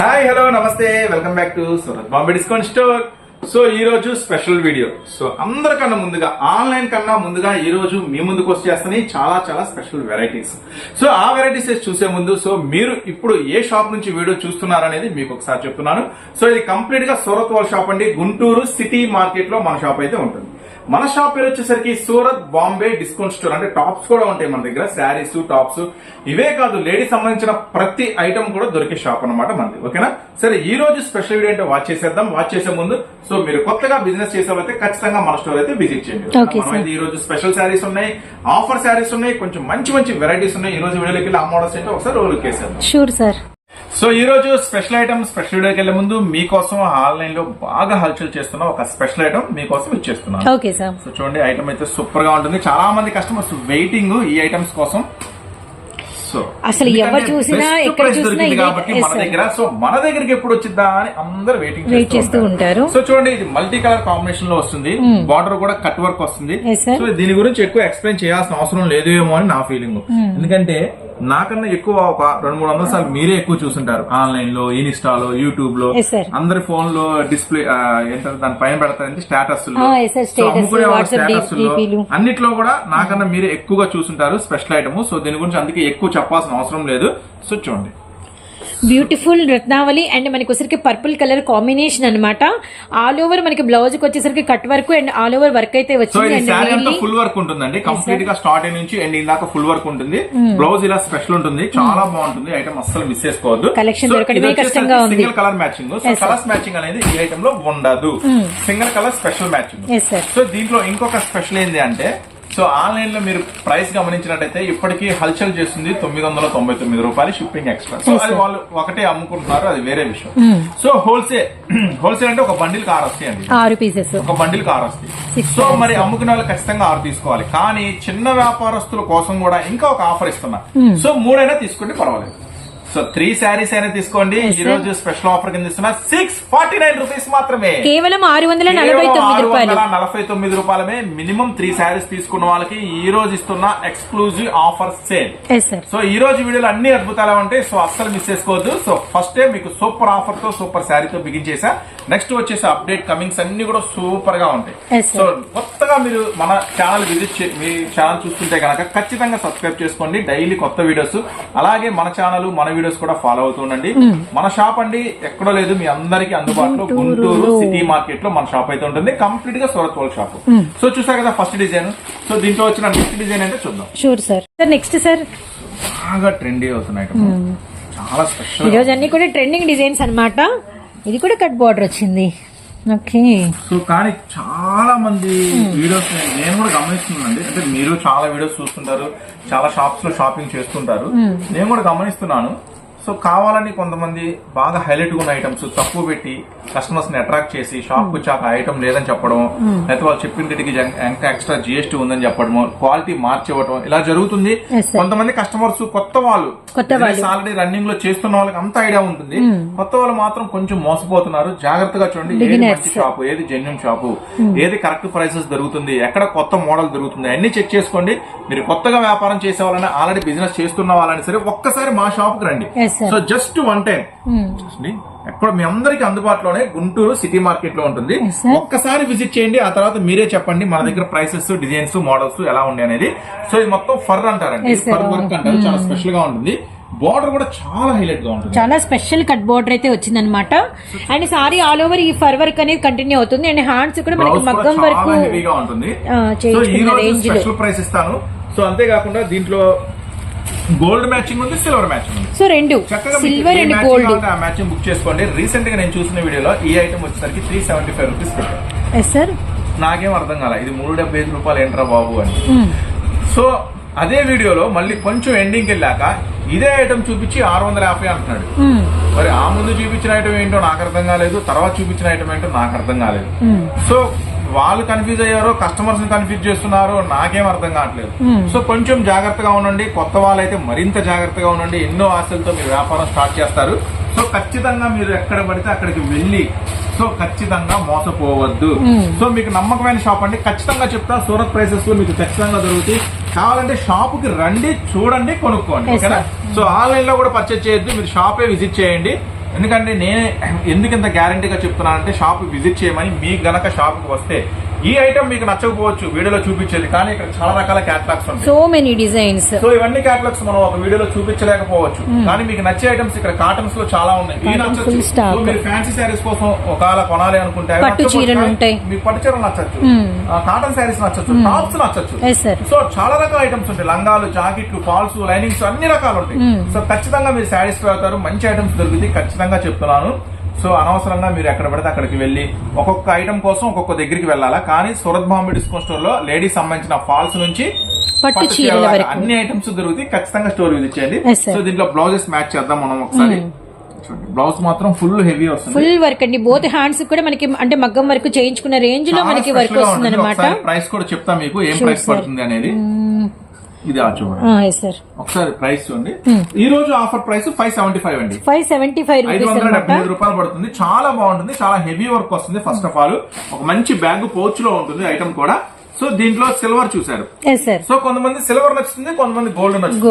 Hi hello namaste. Welcome back to Surat Bombay discount store so ఈ రోజు special video so అందరికన్నా ముందుగా online కన్నా ముందుగా ఈ రోజు మీ ముందుకు వచ్చేస్తాయి చాలా చాలా స్పెషల్ వెరైటీస్ సో ఆ వెరైటీస్ చూసే ముందు సో మీరు ఇప్పుడు ఏ షాప్ నుంచి వీడియో చూస్తున్నారనేది మీకు ఒకసారి చెప్తున్నాను. సో ఇది కంప్లీట్గా సూరత్ వాళ్ళ షాప్ అండి. గుంటూరు సిటీ మార్కెట్లో మన షాప్ అయితే ఉంటుంది. మన షాప్ పేరు వచ్చేసరికి సూరత్ బాంబే డిస్కౌంట్ స్టోర్. అంటే టాప్స్ కూడా ఉంటాయి మన దగ్గర. శారీస్ టాప్స్. ఇవే కాదు లేడీస్ సంబంధించిన ప్రతి ఐటమ్ కూడా దొరికే షాప్ అన్నమాట మనది. ఓకేనా? సరే ఈ రోజు స్పెషల్ వీడియో అంటే వాచ్ చేసేద్దాం. వాచ్ చేసే ముందు సో మీరు కొత్తగా బిజినెస్ చేసే వాళ్ళైతే ఖచ్చితంగా మన స్టోర్ అయితే విజిట్ చేయండి. అయితే ఈ రోజు స్పెషల్ శారీస్ ఉన్నాయి. ఆఫర్ శారీస్ ఉన్నాయి. కొంచెం మంచి మంచి వెరైటీస్ ఉన్నాయి. ఈ రోజు వెళ్ళి ఆ మోడల్స్ ఏంటో ఒకసారి రోల్ వేసేద్దాం షూర్ సార్ సో ఈ రోజు స్పెషల్ ఐటమ్ స్పెషల్ వీడియోకి వెళ్ళే ముందు మీకోసం ఆన్లైన్లో బాగా హల్చల్ చేస్తున్న ఒక స్పెషల్ ఐటమ్ మీకోసం ఇచ్చేస్తున్నాను ఓకే సార్. సో చూడండి ఐటమ్ అయితే సూపర్గా ఉంటుంది. చాలా మంది కస్టమర్స్ వెయిటింగ్ ఈ ఐటమ్స్ కోసం. సో అసలు ఎవరు చూసినా, ఎక్కడ చూసినా కాబట్టి మన. దగ్గర. సో మన దగ్గరికి ఎప్పుడు వచ్చిద్దా అని అందరు వెయిటింగ్ చేస్తూ ఉంటారు. సో చూడండి ఇది మల్టీ కలర్ కాంబినేషన్లో వస్తుంది. బార్డర్ కూడా కట్ వర్క్ వస్తుంది. సో దీని గురించి ఎక్కువ ఎక్స్ప్లెయిన్ చేయాల్సిన అవసరం లేదేమో అని నా ఫీలింగ్ ఎందుకంటే నాకన్నా ఎక్కువ ఒక రెండు మూడు వందల సార్లు మీరే ఎక్కువ చూసుంటారు. ఆన్లైన్లో ఇన్స్టాలో యూట్యూబ్లో. అందరి ఫోన్లో డిస్ప్లే ఏంటంటే దాని పైన పెడతారంటే స్టేటస్లు. అన్నిట్లో కూడా నాకన్నా మీరు ఎక్కువగా చూసుంటారు స్పెషల్ ఐటమ్. సో దీని గురించి అందుకే ఎక్కువ చెప్పాల్సిన అవసరం లేదు. సో చూడండి. బ్యూటిఫుల్ రత్నావళి అండ్ మనకి వచ్చరికి పర్పుల్ కలర్ కాంబినేషన్ అన్నమాట. ఆల్ ఓవర్ మనకి బ్లౌజ్కి వచ్చేసరికి cut work and all over work అయితే వచ్చింది అండ్ ఫుల్ వర్క్ ఉంటుందండి. కంప్లీట్గా స్టార్టింగ్ నుంచి ఎండ్ దాకా ఫుల్ వర్క్ ఉంటుంది. బ్లౌజ్ ఇలా స్పెషల్ ఉంటుంది. చాలా బాగుంటుంది. ఐటమ్ అస్సలు మిస్ చేసుకోవద్దు. దొరకడమే కష్టంగా ఉంది. Single colour matching so. Colours matching అనేది ఈ ఐటమ్లో ఉండదు. Single colour special matching. So దీంట్లో ఇంకొక స్పెషల్ ఏంటి అంటే సో ఆన్లైన్లో మీరు ప్రైస్ గమనించినట్టయితే ఇప్పటికీ హల్చల్ చేస్తుంది తొమ్మిది వందల తొంభై తొమ్మిది రూపాయలు షిప్పింగ్ ఎక్స్ట్రా. సో అది. వాళ్ళు ఒకటే అమ్ముకుంటున్నారు అది వేరే విషయం. సో హోల్సేల్ హోల్సేల్ అంటే ఒక బండిల్ కార్ వస్తాయండి ఆరు పీసెస్. ఒక బండిల్ కార్ Six సో. మరి అమ్ముకునే వాళ్ళు ఖచ్చితంగా ఆరు తీసుకోవాలి. కానీ చిన్న వ్యాపారస్తుల కోసం కూడా ఇంకా ఒక ఆఫర్ ఇస్తున్నా. Hmm. సో మూడైనా తీసుకుంటే పర్వాలేదు. సో త్రీ శారీస్ అయినా తీసుకోండి. ఈ రోజు స్పెషల్ ఆఫర్ కింద ఇస్తున్నా సిక్స్ ఫార్టీ నైన్ రూపీస్ మాత్రమే. కేవలం ఆరు వందల నలభై తొమ్మిది రూపాయలు. నలభై తొమ్మిది రూపాయలమే మినిమం త్రీ శారీస్ తీసుకున్న వాళ్ళకి ఈ రోజు ఇస్తున్న ఎక్స్క్లూజివ్ ఆఫర్ సేల్ సో ఈ రోజు వీడియోలో అన్ని అద్భుతాలు ఉంటాయి. సో అస్సలు మిస్ చేసుకోవద్దు. సో ఫస్ట్ మీకు సూపర్ ఆఫర్తో సూపర్ శారీతో బిగించేసా నెక్స్ట్ వచ్చేసి అప్డేట్ కమింగ్స్ అన్ని కూడా సూపర్గా ఉంటాయి. సో కొత్తగా మీరు మన ఛానల్ విజిట్ మీ ఛానల్ చూస్తుంటే కనుక ఖచ్చితంగా సబ్స్క్రైబ్ చేసుకోండి డైలీ కొత్త వీడియోస్ అలాగే మన ఛానల్ మన వీడియోస్ కూడా ఫాలో అవుతుండండి మన షాప్ అండి ఎక్కడో లేదు మీ అందరికీ అందుబాటులో. గుంటూరు. సిటీ మార్కెట్లో మన షాప్ అయితే ఉంటుంది. కంప్లీట్గా సూరత్ వాళ్ళ షాప్ సో చూసారు కదా ఫస్ట్ డిజైన్ సో దీంట్లో వచ్చిన నెక్స్ట్ డిజైన్ అంటే చూద్దాం. Sure sir sir next sir బాగా ట్రెండీ అవుతున్నాయి చాలా స్పెషల్ ఈరోజు అన్ని కూడా ట్రెండింగ్ డిజైన్స్ అన్నమాట. ఇది కూడా కట్ బార్డర్ వచ్చింది. ఓకే. సో కానీ చాలా మంది వీడియోస్ నేను కూడా గమనిస్తున్నానండి. అంటే మీరు చాలా వీడియోస్ చూస్తుంటారు చాలా షాప్స్లో షాపింగ్ చేస్తుంటారు. నేను కూడా గమనిస్తున్నాను. సో కావాలని కొంతమంది బాగా హైలైట్ ఉన్న ఐటమ్స్ తక్కువ పెట్టి కస్టమర్స్ని అట్రాక్ట్ చేసి షాప్ వచ్చాక ఐటమ్ లేదని చెప్పడం లేకపోతే వాళ్ళు చెప్పిన రేటుకి ఇంకా ఎక్స్ట్రా జిఎస్టీ ఉందని చెప్పడం క్వాలిటీ మార్చివ్వడం ఇలా జరుగుతుంది. కొంతమంది కస్టమర్స్ కొత్త వాళ్ళు. ఆల్రెడీ రన్నింగ్లో చేస్తున్న వాళ్ళకి అంత ఐడియా ఉంటుంది. కొత్త వాళ్ళు మాత్రం కొంచెం మోసపోతున్నారు. జాగ్రత్తగా చూడండి ఏది. మంచి షాపు ఏది జెన్యున్ షాపు ఏది కరెక్ట్ ప్రైసెస్ దొరుకుతుంది ఎక్కడ కొత్త మోడల్ దొరుకుతుంది అన్ని చెక్ చేసుకోండి. మీరు కొత్తగా వ్యాపారం చేసే వాళ్ళని ఆల్రెడీ బిజినెస్ చేస్తున్న వాళ్ళని సరే ఒక్కసారి మా షాప్కి రండి. సో జస్ట్ వన్ టైం ఎక్కడ మీ అందరికి అందుబాటులోనే గుంటూరు సిటీ మార్కెట్లో ఉంటుంది. ఒక్కసారి విజిట్ చేయండి. ఆ తర్వాత మీరే చెప్పండి మన దగ్గర ప్రైసెస్ డిజైన్స్ మోడల్స్ ఎలా ఉన్నాయి అనేది. సో ఇది మొత్తం ఫర్ అంటారండి. ఫర్ వర్క్ అంటారు. చాలా స్పెషల్గా ఉంటుంది. బార్డర్ కూడా చాలా హైలైట్గా ఉంటుంది. చాలా స్పెషల్ కట్ బోర్డర్ అయితే వచ్చిందనమాట అండ్ సారీ ఆల్ ఓవర్ ఈ ఫర్ వర్క్ అనేది కంటిన్యూ అవుతుంది. అండ్ హ్యాండ్స్ కూడా మనకి మగ్గం వరకు హెవీగా ఉంటుంది. సో ఈ రోజు. స్పెషల్ ప్రైస్ ఇస్తాను. సో అంతేకాకుండా దీంట్లో గోల్డ్ మ్యాచింగ్ ఉంది సిల్వర్ మ్యాచింగ్ ఉంది. సో రెండు. చక్కగా సిల్వర్ అండ్ గోల్డ్ ఆ మ్యాచింగ్ బుక్ చేసుకోండి. రీసెంట్గా నేను చూసిన వీడియోలో ఈ ఐటమ్ వచ్చేసరికి three seventy five rupees sir నాకేం అర్థం కాల. ఇది మూడు డెబ్బై ఐదు రూపాయలు ఏంట్రా బాబు అని. సో అదే వీడియోలో మళ్ళీ కొంచెం ఎండింగ్కి వెళ్ళాక ఇదే ఐటమ్ చూపించి ఆరు వందల యాభై అంటున్నాడు. మరి ఆ ముందు చూపించిన ఐటమ్ ఏంటో నాకు అర్థం కాలేదు తర్వాత చూపించిన ఐటమ్ ఏంటో నాకు అర్థం కాలేదు. సో వాళ్ళు కన్ఫ్యూజ్ అయ్యారో కస్టమర్స్ని కన్ఫ్యూజ్ చేస్తున్నారో నాకేం అర్థం కావట్లేదు. సో కొంచెం జాగ్రత్తగా ఉండండి. కొత్త వాళ్ళైతే మరింత జాగ్రత్తగా ఉండండి. ఎన్నో ఆశలతో మీరు వ్యాపారం స్టార్ట్ చేస్తారు. సో ఖచ్చితంగా మీరు ఎక్కడ పడితే అక్కడికి వెళ్ళి సో ఖచ్చితంగా మోసపోవద్దు. సో మీకు నమ్మకమైన షాప్ అండి. ఖచ్చితంగా చెప్తా సూరత్ ప్రైసెస్లో మీకు ఖచ్చితంగా దొరుకుతాయి. కావాలంటే షాప్కి రండి చూడండి కొనుక్కోండి. సో ఆన్లైన్లో కూడా పర్చేజ్ చేయొద్దు. మీరు షాపే విజిట్ చేయండి. ఎందుకంటే నేను ఎందుకు ఇంత గ్యారంటీగా చెప్తున్నానంటే షాప్ విజిట్ చేయమని మీకు గనక షాప్కి వస్తే ఈ ఐటమ్ మీకు నచ్చకపోవచ్చు వీడియోలో చూపించేది కానీ ఇక్కడ చాలా రకాల క్యాటలాగ్స్ ఉంటాయి సో మెనీ డిజైన్స్. సో ఇవన్నీ క్యాటలాగ్స్ మనం ఒక వీడియోలో చూపించలేకపోవచ్చు కానీ మీకు నచ్చే ఐటమ్స్ ఇక్కడ కాటన్స్లో చాలా ఉన్నాయి. ఇవి నచ్చొచ్చు. సో మీరు ఫ్యాన్సీ శారీస్ కోసం ఒకవేళ కొనాలి అనుకుంటే పట్టు చీరలు ఉంటాయి. మీకు పట్టు చీరలు నచ్చచ్చు. Hmm. కాటన్ శారీస్ నచ్చచ్చు టాప్స్ నచ్చచ్చు. ఎస్ సార్ సో చాలా రకాల ఐటమ్స్ ఉంటాయి. లంగాలు జాకెట్లు ఫాల్స్ లైనింగ్స్ అన్ని రకాలు ఉంటాయి. Hmm. సో ఖచ్చితంగా మీరు శారీస్ అవుతారు మంచి ఐటమ్స్ దొరుకుతాయి ఖచ్చితంగా చెప్తున్నాను. సో అనవసరంగా మీరు ఎక్కడ పడితే అక్కడికి వెళ్ళి ఒక్కొక్క ఐటమ్ కోసం ఒక్కొక్క దగ్గరికి వెళ్ళాలా? కానీ సూరత్ బాంబే డిస్కౌంట్ స్టోర్లో లేడీస్ సంబంధించిన ఫాల్స్ నుంచి పట్టు చీరల వరకు. అన్ని ఐటమ్స్ దొరుకుతాయి ఖచ్చితంగా స్టోర్ విజిట్ చేయండి. సో దీంట్లో బ్లౌజెస్ మ్యాచ్ చేద్దాం మనం ఒకసారి. చూడండి బ్లౌజ్ మాత్రం ఫుల్ హెవీ వస్తుంది. ఫుల్ వర్క్ అండి. బోత్ హ్యాండ్స్ కూడా మనకి అంటే మగ్గం వరకు చేయించుకున్న రేంజ్లో మనకి వర్క్ వస్తుంది అనమాట ప్రైస్ కూడా చెప్తా మీకు ఏం ప్రైస్. పడుతుంది అనేది. ఇది సార్ ఒకసారి ప్రైస్ చూడండి. ఈ రోజు offer price five seventy five అండి. ఫైవ్ సెవెంటీ ఫైవ్ ఐదు వందల డెబ్బై ఐదు రూపాయలు పడుతుంది. చాలా బాగుంటుంది. చాలా హెవీ వర్క్ వస్తుంది ఫస్ట్ ఆఫ్ ఆల్ ఒక మంచి బ్యాగ్ పౌచ్లో ఉంటుంది ఐటమ్ కూడా. సో దీంట్లో సిల్వర్ చూసారు సో కొంతమంది సిల్వర్ నచ్చుతుంది కొంతమంది గోల్డ్ నచ్చుతుంది.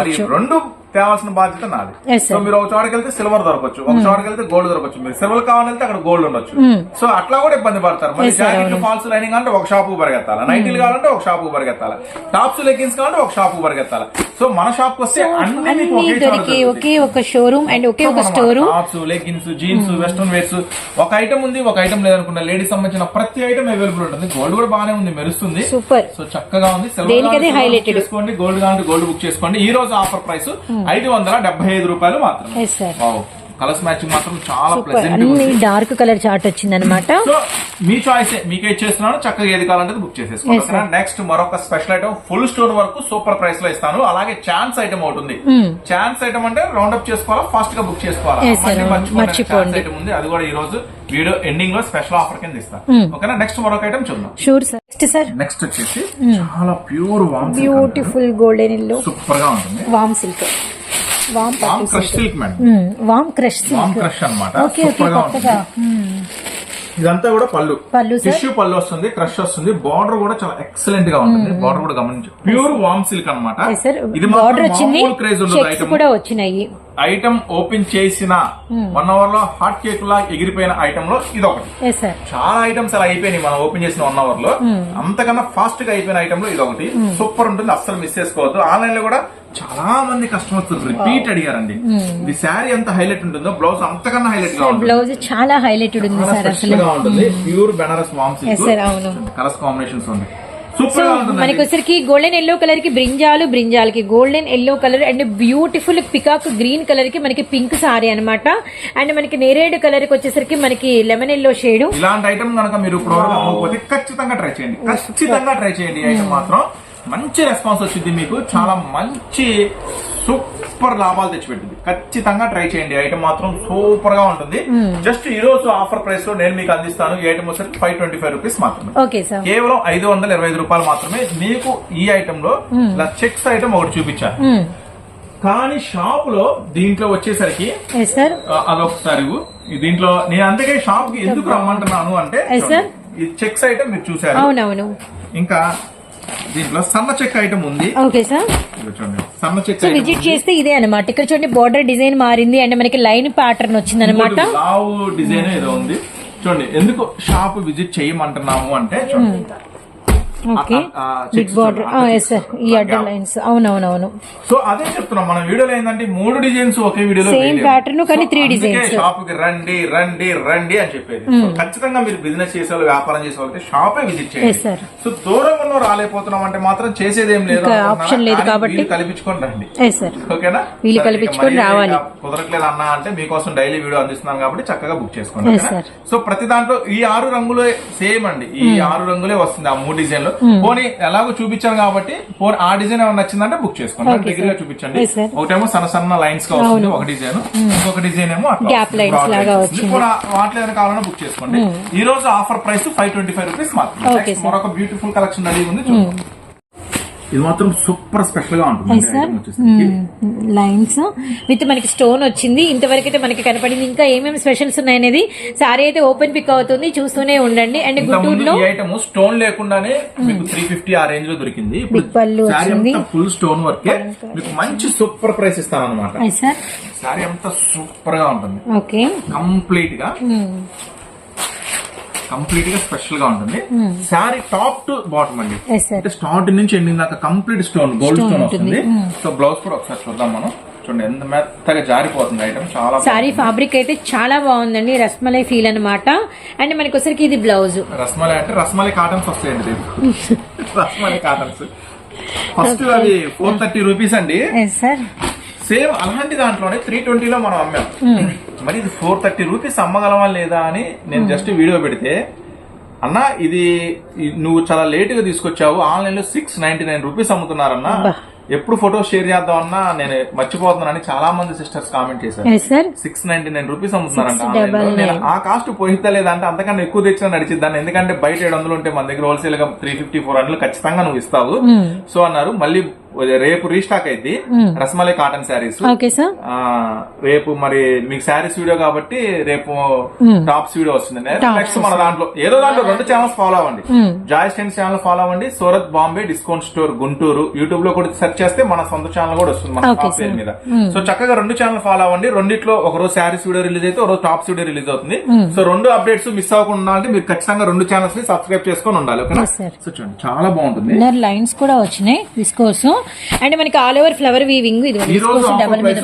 మరి నచ్చచ్చు. రెండు తేవాల్సిన బాధ్యత నాది. సో మీరు ఒక చోటకి వెళ్తే సిల్వర్ దొరకచ్చు. ఒక చోటకి వెళ్తే గోల్డ్ దొరకచ్చు. మీరు సిల్వర్ కావాలంటే అక్కడ గోల్డ్ ఉండొచ్చు. సో అట్లా కూడా ఇబ్బంది పడతారు. మరి. ఫాల్స్ లైనింగ్ అంటే ఒక షాపు పరిగెత్తాలి? నైటీలు కావాలంటే ఒక షాపు పరిగెత్తాలి? టాప్స్ లెగ్గిన్స్ కావాలంటే ఒక షాపు పరిగెత్తాలి? సో మన షాప్ వస్తే అన్ని ఒకే. ఒకే షోరూమ్ అండ్ ఒకే ఒక store tops leggings jeans western wears ఒక ఐటమ్ ఉంది ఒక ఐటమ్ లేదనుకున్న లేడీస్ సంబంధించిన ప్రతి ఐటమ్ అవైలబుల్ ఉంటుంది. గోల్డ్ కూడా బాగానే ఉంది మెరుస్తుంది. సూపర్ సో చక్కగా ఉంది. సిల్వర్ చేసుకోండి. గోల్డ్ కావాలంటే గోల్డ్ బుక్ చేసుకోండి. ఈ రోజు ఆఫర్ ప్రైస్ ఐదు వందల డెబ్బై ఐదు రూపాయలు మాత్రం కలర్స్ మ్యాచింగ్ మాత్రం చాలా ప్లెజెంట్ అన్ని డార్క్ కలర్ చార్ట్ వచ్చింది అనమాట మీ చాయిస్ మీకే చేస్తున్నాను చక్కగా ఏది కావాలంటే బుక్ చేసేసుకోండి. నెక్స్ట్ మరొక స్పెషల్ ఐటమ్ ఫుల్ స్టోన్ వరకు సూపర్ ప్రైస్లో ఇస్తాను. అలాగే ఛాన్స్ ఐటమ్ అవుతుంది ఛాన్స్ ఐటమ్ అంటే రౌండ్ అప్ చేసుకోవాలా? ఫాస్ట్గా బుక్ చేసుకోవాలా. ఛాన్స్ ఐటమ్ ఉంది. అది కూడా ఈ రోజు వీడియో ఎండింగ్లో స్పెషల్ ఆఫర్ కింద ఇస్తాను. ఓకేనా? నెక్స్ట్ మరొక ఐటమ్ చూద్దాం. Sure sir next sir next వచ్చేసి చాలా ప్యూర్ వామ్ బ్యూటిఫుల్ గోల్డెన్ ఇల్లు సూపర్గా ఉంటుంది. Warm silk warm warm crush silk madam warm crush warm silk crush అన్నమాట. ఓకే ఓకే సూపర్గా కొత్తగా. ఉంటుంది. ఇదంతా కూడా పళ్ళు. పళ్ళు. టిష్యూ పళ్ళు వస్తుంది క్రష్ వస్తుంది. బార్డర్ కూడా చాలా ఎక్సలెంట్గా ఉంటుంది. బార్డర్ కూడా గమనించు. ప్యూర్ వామ్ సిల్క్ అనమాట ఇది బార్డర్ వచ్చింది. క్రేజ్ కూడా వచ్చినాయి. ఐటమ్ ఓపెన్ చేసిన వన్ అవర్లో హాట్ కేక్ లా ఎగిరిపోయిన ఐటమ్లో ఇది ఒకటి చాలా ఐటమ్స్ అలా అయిపోయినాయి మనం ఓపెన్ చేసిన వన్ అవర్లో. అంతకన్నా ఫాస్ట్గా అయిపోయిన ఐటమ్లో ఇది ఒకటి సూపర్ ఉంటుంది. అస్సలు మిస్ చేసుకోవద్దు. ఆన్లైన్లో కూడా చాలా మంది కస్టమర్స్ రిపీట్ అడిగారండి. ఇది శారీ ఎంత హైలైట్ ఉంటుందో బ్లౌజ్ అంతకన్నా హైలైట్గా బ్లౌజ్ చాలా హైలైటెడ్ ఉంది సార్ అసలు. ఉంటుంది. Pure Banaras warm colours combinations ఉన్నాయి. సో మనకి వచ్చరికి గోల్డెన్ ఎల్లో కలర్కి బ్రింజాలు బ్రింజాలకి golden yellow colour and beautiful peacock green కలర్కి మనకి పింక్ సారీ అన్నమాట. అండ్ మనకి నేరేడు కలర్కి వచ్చేసరికి మనకి లెమన్ ఎల్లో షేడ్ ఇలాంటి ఐటమ్ కనుక మీరు ఇప్పుడు ఖచ్చితంగా ట్రై చేయండి. ఖచ్చితంగా ట్రై చేయండి ఐటమ్ మాత్రం. మంచి రెస్పాన్స్ వచ్చింది మీకు. చాలా మంచి సూపర్ లాభాలు తెచ్చిపెట్టింది. ఖచ్చితంగా ట్రై చేయండి. ఐటమ్ మాత్రం సూపర్గా ఉంటుంది జస్ట్ ఈ రోజు ఆఫర్ ప్రైస్లో నేను మీకు అందిస్తాను. ఈ ఐటమ్ వచ్చేసి ఫైవ్ ట్వంటీ ఫైవ్ రూపీస్ మాత్రమే కేవలం ఐదు వందల ఇరవై ఐదు రూపాయలు మాత్రమే మీకు ఈ ఐటమ్లో ఇలా చెక్స్ ఐటమ్ ఒకటి చూపించాను. కానీ షాప్లో దీంట్లో వచ్చేసరికి అదొకసారి దీంట్లో నేను అందుకే షాప్కి ఎందుకు రమ్మంటున్నాను అంటే. ఈ చెక్స్ ఐటమ్ మీరు చూసారు ఇంకా దీంట్లో సన్న చెక్ ఐటమ్ ఉంది. ఓకే సార్ సన్న చెక్ సో విజిట్ చేస్తే ఇదే అనమాట ఇక్కడ చూడండి బార్డర్ డిజైన్ మారింది అండ్ మనకి లైన్ ప్యాటర్న్ వచ్చింది అనమాట డిజైన్ ఏదో ఉంది. చూడండి ఎందుకు షాప్ విజిట్ చేయమంటున్నాము అంటే చూడండి. ఆ, బిగ్ బార్డర్ ఈ లైన్స్ అవునవునవును. సో అదే చెప్తున్నాం. మన వీడియోలో ఏంటంటే మూడు డిజైన్స్ ఒకే వీడియోలో వేయలేము. pattern కానీ సో three అందుకే designs. షాప్కి రండి రండి రండి అని చెప్పేది. సో ఖచ్చితంగా మీరు బిజినెస్ చేసే వాళ్ళు వ్యాపారం చేసే వాళ్ళకి షాపే విజిట్. చేయండి. సో దూరంగా ఉన్న రాలేకపోతున్నాం అంటే మాత్రం చేసేది ఏం లేదు option లేదు కాబట్టి. కల్పించుకొని రండి. ఓకేనా? సరే, కల్పించుకొని రావాలి. కుదరట్లేదు అన్నా అంటే మీకోసం డైలీ వీడియో అందిస్తున్నాను కాబట్టి చక్కగా బుక్ చేసుకోండి. సో ప్రతి దాంట్లో ఈ ఆరు రంగులే సేమ్ అండి. ఈ ఆరు రంగులే వస్తుంది. ఆ మూడు డిజైన్లు పోనీ ఎలాగో చూపించాను కాబట్టి పోనీ ఆ డిజైన్ ఏమైనా నచ్చిందంటే బుక్ చేసుకోండి. దగ్గరగా sir. చూపించండి. ఒకటేమో సన్న సన్న లైన్స్గా వస్తుంది ఒక డిజైన్ ఇంకొక డిజైన్ ఏమో వాటిలో ఏదైనా కావాలన్నా బుక్ చేసుకోండి. ఈ రోజు offer price five twenty five rupees sir. మరొక బ్యూటిఫుల్ కలెక్షన్ రెడీ ఉంది చూద్దాం. ఇది మాత్రం సూపర్ స్పెషల్గా ఉంటుంది. లైన్స్ విత్ మనకి స్టోన్ వచ్చింది. ఇంతవరకు అయితే మనకి కనపడింది. ఇంకా ఏమేమి స్పెషల్స్ ఉన్నాయనేది సారీ అయితే ఓపెన్ పిక్ అవుతుంది. చూస్తూనే ఉండండి. అండ్ గుంటూరులో ఐటమ్ స్టోన్ లేకుండానే మీకు త్రీ ఫిఫ్టీ ఆ రేంజ్లో దొరికింది. ఫుల్ స్టోన్ వర్కే మీకు మంచి సూపర్ ప్రైస్ ఇస్తాను అనమాట సార్ అంతా సూపర్గా ఉంటుంది. ఓకే కంప్లీట్గా కంప్లీట్గా స్పెషల్గా ఉంటుంది శారీ టాప్ టు బాటమ్ అండి. అంటే స్టార్ట్ నుంచి ఎండింగ్ దాకా కంప్లీట్ స్టోన్ గోల్డ్ స్టోన్ వస్తుంది. సో బ్లౌజ్ కూడా ఒకసారి చూద్దాం మనం. చూడండి ఎంత మెత్తగా జారిపోతుంది ఐటమ్ చాలా సారీ ఫ్యాబ్రిక్ అయితే చాలా బాగుందండి. రస్మలై ఫీల్ అన్నమాట. అండ్ మనకి వచ్చరికి ఇది బ్లౌజ్ రస్మలై అంటే రస్మలై కాటన్స్ వస్తాయండి రస్మలై కాటన్స్ ఫస్ట్ అది ఫోర్ థర్టీ రూపీస్ అండి. సేమ్ అలాంటి దాంట్లోనే త్రీ ట్వంటీలో మనం అమ్మాం. మరి ఇది ఫోర్ థర్టీ రూపీస్ అమ్మగలమా లేదా అని నేను జస్ట్ వీడియో పెడితే అన్న ఇది నువ్వు చాలా లేట్గా తీసుకొచ్చావు ఆన్లైన్లో సిక్స్ నైన్టీ నైన్ రూపీస్ అమ్ముతున్నారన్నా. ఎప్పుడు ఫోటో షేర్ చేద్దామన్నా నేను మర్చిపోతున్నానని చాలా మంది సిస్టర్స్ కామెంట్ చేశారు. సిక్స్ నైన్టీ నైన్ రూపీస్ అమ్ముతున్నారంట 699. ఆన్లైన్లో. నేను ఆ కాస్ట్ పోయిద్దా లేదా అంటే అంతకన్నా ఎక్కువ తెచ్చినా నడిచిద్దాన్ని ఎందుకంటే బయట ఏడు వందలు ఉంటే మన దగ్గర హోల్సేల్గా త్రీ ఫిఫ్టీ ఫోర్ హండ్రెడ్ ఖచ్చితంగా నువ్వు ఇస్తావు. సో అన్నారు మళ్ళీ రేపు రీస్టాక్ అయింది rasmalai cotton saris okay sir ఆ రేపు మరి మీకు శారీస్ వీడియో కాబట్టి రేపు టాప్స్ వీడియో వస్తుంది. నెక్స్ట్ మన దాంట్లో ఏదో దాంట్లో రెండు ఛానల్స్ ఫాలో అవ్వండి. జాయ్ స్టెంట్ ఛానల్ ఫాలో అవ్వండి. సూరత్ బాంబే డిస్కౌంట్ స్టోర్ గుంటూరు యూట్యూబ్లో కూడా సెర్చ్ చేస్తే మన సొంత ఛానల్ కూడా వస్తుంది మన టాప్ పేరు మీద. సో చక్కగా రెండు ఛానల్ ఫాలో అవ్వండి. రెండిట్లో ఒక రోజు శారీస్ వీడియో రిలీజ్ అయితే ఒక రోజు టాప్స్ వీడియో రిలీజ్ అవుతుంది. సో రెండు అప్డేట్స్ మిస్ అవ్వకుండా అంటే మీరు ఖచ్చితంగా రెండు ఛానల్స్ని సబ్స్క్రైబ్ చేసుకొని ఉండాలి ఓకేనా. సో చూడండి చాలా బాగుంటుంది. లైన్స్ కూడా వచ్చినాయి విస్కోస్ అండ్ మనకి ఆల్ ఓవర్ ఫ్లవర్ వీవింగ్ ఇది డబల్ మీద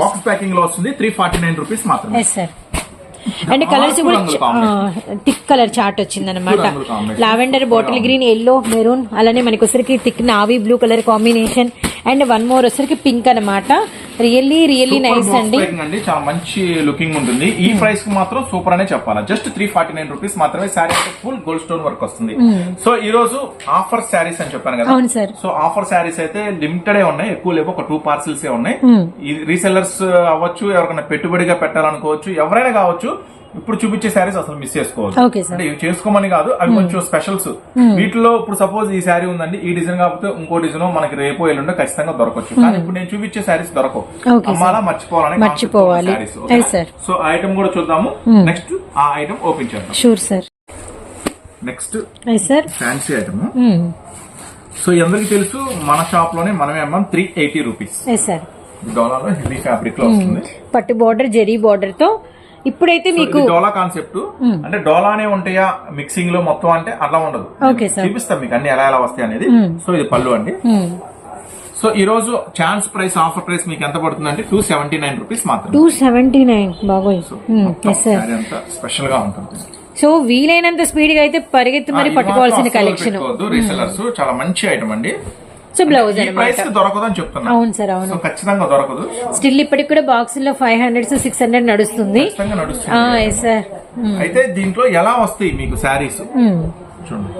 బాక్స్ ప్యాకింగ్లో వస్తుంది. త్రీ ఫార్టీ నైన్ రూపీస్ మాత్రమే. ఎస్ సార్ అండ్ కలర్స్ కూడా థిక్ కలర్ చార్ట్ వచ్చింది అనమాట. Lavender bottle green yellow maroon అలానే మనకి వచ్చరికి thick navy blue colour combination and one more వచ్చరికి పింక్ అన్నమాట. రియల్లీ రియల్లీ నైస్ అండి. అండి చాలా మంచి లుకింగ్ ఉంటుంది. ఈ ప్రైస్కి మాత్రం సూపర్ అనే చెప్పాలి. Just three forty nine rupees మాత్రమే శారీ అంటే ఫుల్ గోల్డ్ స్టోన్ వర్క్ వస్తుంది. సో ఈ రోజు ఆఫర్ శారీస్ అని చెప్పాను కదా. అవును సార్. సో ఆఫర్ శారీస్ అయితే లిమిటెడ్ ఉన్నాయి ఎక్కువ లేవు ఒక టూ పార్సిల్స్ ఉన్నాయి. రీసెల్లర్స్ అవ్వచ్చు ఎవరికైనా పెట్టుబడిగా పెట్టాలనుకోవచ్చు ఎవరైనా కావచ్చు ఇప్పుడు చూపించే శారీస్ అసలు మిస్ సార్ అంటే ఇవి చేసుకోమని కాదు అవి కొంచెం స్పెషల్స్ వీటిలో ఇప్పుడు సపోజ్ ఈ శారీ ఉందండి ఈ డిజైన్ కాకపోతే ఇంకో డిజైన్ మనకి రేపు ఎల్లుండో ఖచ్చితంగా దొరకచ్చు కానీ ఇప్పుడు నేను చూపించే శారీస్ దొరకవు. అమ్మాలా మర్చిపోవాలని మర్చిపోవాలి. సో ఆ ఐటమ్ కూడా చూద్దాము. నెక్స్ట్ ఆ ఐటమ్ ఓపెన్ చేద్దాం. Sure sir next fancy item so అందరికి తెలుసు మన షాప్లోనే మనమే అమ్మాం త్రీ ఎయిటీ రూపీస్ డోలాలో హెవీ ఫ్యాబ్రిక్లో వస్తుంది. పట్టు బార్డర్ జెరీ బార్డర్తో ఇప్పుడైతే మీకు డోలా కాన్సెప్ట్ అంటే డోలానే ఉంటాయా? మిక్సింగ్లో మొత్తం అంటే అట్లా ఉండదు. చూపిస్తాం మీకు అన్ని ఎలా ఎలా వస్తాయి అనేది. సో ఇది పళ్ళు అండి. సో ఈ రోజు ఛాన్స్ ప్రైస్ ఆఫర్ ప్రైస్ మీకు ఎంత పడుతుంది అంటే టూ సెవెంటీ నైన్ రూపీస్ మాత్రమే టూ సెవెంటీ నైన్ బాగోయ్ స్పెషల్గా ఉంటుంది. సో వీలైనంత స్పీడ్గా అయితే పరిగెత్తి మరి పట్టుకోవాల్సిన కలెక్షన్ రీసెలర్స్ చాలా మంచి ఐటమ్ అండి. బ్లౌజ్ ఈ ప్రైస్ అనమాట దొరకదు అని చెప్తున్నా. అవును సార్ అవును. ఖచ్చితంగా దొరకదు. స్టిల్ ఇప్పటికి కూడా బాక్స్లో ఫైవ్ హండ్రెడ్ సిక్స్ హండ్రెడ్ నడుస్తుంది. సార్ అయితే దీంట్లో ఎలా వస్తాయి మీకు శారీస్? చూడండి.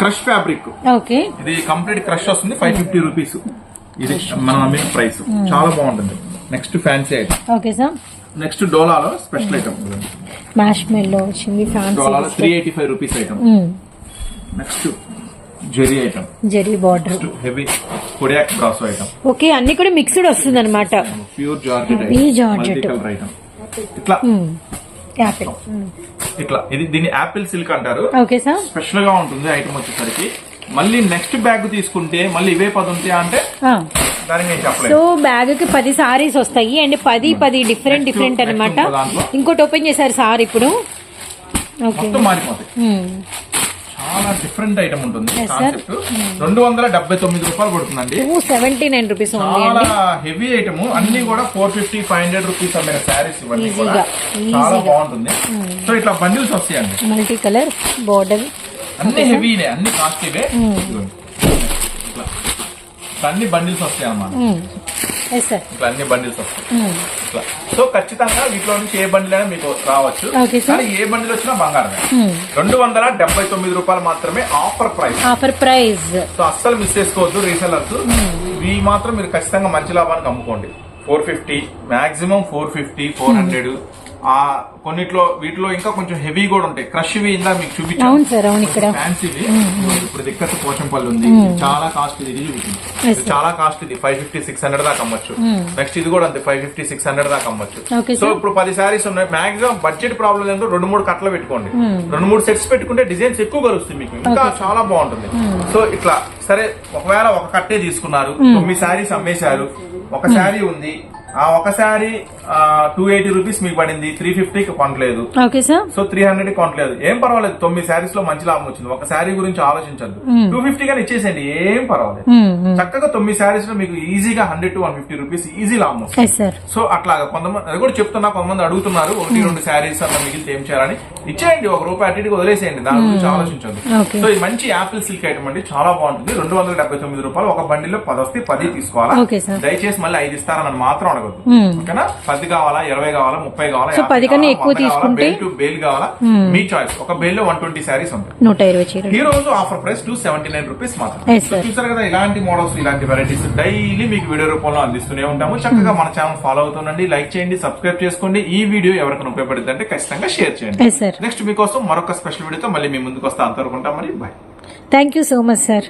క్రష్ ఫ్యాబ్రిక్ ఓకే ఇది కంప్లీట్ క్రష్ వస్తుంది ఫైవ్ ఫిఫ్టీ రూపీస్ ఇది మనం అమ్మిన ప్రైస్ చాలా బాగుంటుంది. Next fancy item okay sir next డోలాలో special item marshmallow వచ్చింది డోలాలో fancy three eighty five rupees item next zari item. Zari border. Heavy Kodiaq బ్రాసో item okay అన్ని కూడా మిక్స్డ్ వస్తుంది అనమాట pure georgette georgette. Colour item ఇట్లా. Apple ఇట్లా. ఇది దీన్ని యాపిల్ సిల్క్ అంటారు. Okay sir. స్పెషల్గా ఉంటుంది ఐటమ్ వచ్చేసరికి. మళ్ళీ నెక్స్ట్ బ్యాగ్ తీసుకుంటే మళ్ళీ ఇవే పది ఉంటాయా అంటే సో బ్యాగ్కి పది సారీస్ వస్తాయి. అండ్ పది పది డిఫరెంట్ డిఫరెంట్ అనమాట. ఇంకోటి ఓపెన్ చేశారు సార్ ఇప్పుడు. ఓకే. మారిపోతాయి. Hmm. చాలా డిఫరెంట్ ఐటమ్ ఉంటుంది. కాన్సెప్ట్ రెండు వందల డెబ్బై తొమ్మిది రూపాయలు పడుతుందండి. సెవెంటీ నైన్ రూపీస్ చాలా హెవీ ఐటమ్ అన్ని కూడా four fifty five hundred rupees అమ్మిన శారీస్ ఇవన్నీ కూడా. చాలా. బాగుంటుంది. సో ఇట్లా బండిల్స్ వస్తాయండి. మల్టీ కలర్ బార్డర్ అన్ని హెవీనే అన్ని కాస్ట్లీవే ఇట్లా. అన్ని బండిల్స్ వస్తాయి అన్నమాట సార్ ఇట్లా అన్ని బండిల్స్ వస్తాయి. ఇట్లా. సో ఖచ్చితంగా వీటిలో నుంచి ఏ బండిల్ అయినా మీకు రావచ్చు. కానీ ఏ బండిల్ వచ్చినా బంగారమే రెండు వందల డెబ్బై తొమ్మిది రూపాయలు మాత్రమే offer price. Offer price so అస్సలు మిస్ చేసుకోవద్దు రీసెలర్స్ ఇవి మాత్రం మీరు ఖచ్చితంగా మంచి లాభానికి అమ్ముకోండి. Four fifty maximum four fifty four hundred ఆ కొన్నిట్లో వీటిలో ఇంకా కొంచెం హెవీ కూడా ఉంటాయి. క్రష్ ఇవి ఇందా మీకు చూపించాను. సార్ అవును ఇక్కడ. ఇప్పుడు దిక్కత పోచంపల్లి ఉంది. చాలా కాస్ట్ ఇది చూపించింది చాలా కాస్ట్ ఇది. ఫైవ్ ఫిఫ్టీ సిక్స్ హండ్రెడ్ దాకా అమ్మొచ్చు. నెక్స్ట్ ఇది కూడా అంతే ఫైవ్ ఫిఫ్టీ సిక్స్ హండ్రెడ్ దాకా అమ్మొచ్చు. సో ఇప్పుడు పది శారీస్ ఉన్నాయి. మాక్సిమం బడ్జెట్ ప్రాబ్లం ఏంటో రెండు మూడు కట్టలు పెట్టుకోండి. రెండు మూడు సెట్స్ పెట్టుకుంటే డిజైన్స్ ఎక్కువ కలుస్తుంది మీకు. ఇంకా చాలా బాగుంటుంది. సో ఇట్లా సరే ఒకవేళ ఒక కట్టే తీసుకున్నారు. తొమ్మిది శారీస్ అమ్మేశారు. ఒక శారీ ఉంది. ఆ ఒక శారీ టూ ఎయిటీ రూపీస్ మీకు పడింది. త్రీ ఫిఫ్టీకి కొనలేదు. Okay sir. So three hundred కొనలేదు. ఏం పర్వాలేదు. తొమ్మిది శారీస్లో మంచి లాభం వచ్చింది. ఒక శారీ గురించి ఆలోచించద్దు. టూ ఫిఫ్టీ గానీ ఇచ్చేసేయండి. ఏం పర్వాలేదు. చక్కగా తొమ్మిది శారీస్లో మీకు ఈజీగా hundred to one fifty rupees easy లాభం వస్తుంది. సో అట్లాగా కొంతమంది అది కూడా చెప్తున్నా కొంతమంది అడుగుతున్నారు. ఒకటి రెండు శారీస్ అట్లా మిగిలితే ఏం చేయాలని. ఇచ్చేయండి. ఒక రూపాయి అటు వదిలేసేయండి. దాని గురించి ఆలోచించండి Okay. సో ఇది మంచి యాపిల్ సిల్క్ ఐటమ్ అండి. చాలా బాగుంటుంది. రెండు వందల డెబ్బై తొమ్మిది రూపాయలు ఒక బండిలో పది వస్తే పది తీసుకోవాలా. దయచేసి మళ్ళీ ఐదు ఇస్తారని మాత్రం అడగద్దు ఓకేనా? పది కావాలా ఇరవై కావాలా ముప్పై కావాలా సో పది కన్నా ఎక్కువ తీసుకుంటే- బేల్ టు బేల్ కావాలా? మీ చాయిస్ ఒక బేల్లో వన్ ట్వంటీ శారీస్ ఉంటాయి నూట ఇరవై చీరలు. ఈ రోజు offer price two seventy nine rupees మాత్రం. చూసారు కదా ఇలాంటి మోడల్స్ ఇలాంటి వెరైటీస్ డైలీ మీకు వీడియో రూపంలో అందిస్తూనే ఉంటాము. చక్కగా మన ఛానల్ ఫాలో అవుతుండండి లైక్ చేయండి సబ్స్క్రైబ్ చేసుకోండి. ఈ వీడియో ఎవరికైనా ఉపయోగపడుతుంది అంటే ఖచ్చితంగా షేర్ చేయండి. నెక్స్ట్ మీకోసం మరొక స్పెషల్ వీడియోతో మళ్ళీ మీ ముందుకు వస్తా అంతవరకు ఉంటాం మరి. Bye thank you so much sir